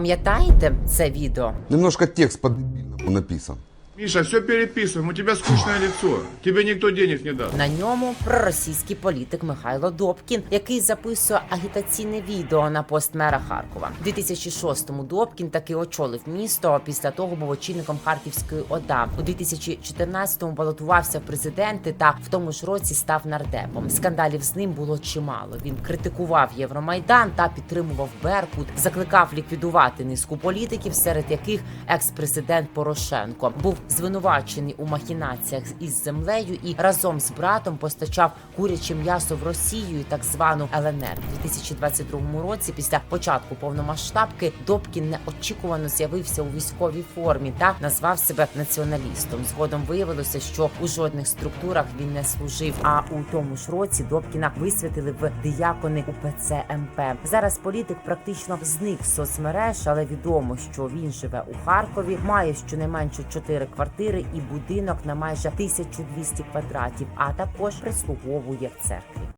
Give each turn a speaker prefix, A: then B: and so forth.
A: Пам'ятаєте це відео?
B: Немножко текст по-дебильному написан.
C: Миша, все переписываем, у тебя скучное лицо. Тебе никто денег не даст.
A: На ньому проросійський політик Михайло Добкін, який записує агітаційне відео на пост мера Харкова. У 2006-му Добкін таки очолив місто. а Після того був очільником Харківської ОДА. У 2014-му балотувався в президенти та в тому ж році став нардепом. Скандалів з ним було чимало. Він критикував Євромайдан та підтримував Беркут, закликав ліквідувати низку політиків, серед яких екс-президент Порошенко був звинувачений у махінаціях із землею і разом з братом постачав куряче м'ясо в Росію і так звану ЛНР. У 2022 році, після початку повномасштабки, Добкін неочікувано з'явився у військовій формі та назвав себе націоналістом. Згодом виявилося, що у жодних структурах він не служив. А у тому ж році Добкіна висвятили в диякони УПЦ МП. Зараз політик практично зник з соцмереж, але відомо, що він живе у Харкові, має щонайменше чотири квартири і будинок на майже 1200 квадратів, а також прислуговує в церкві.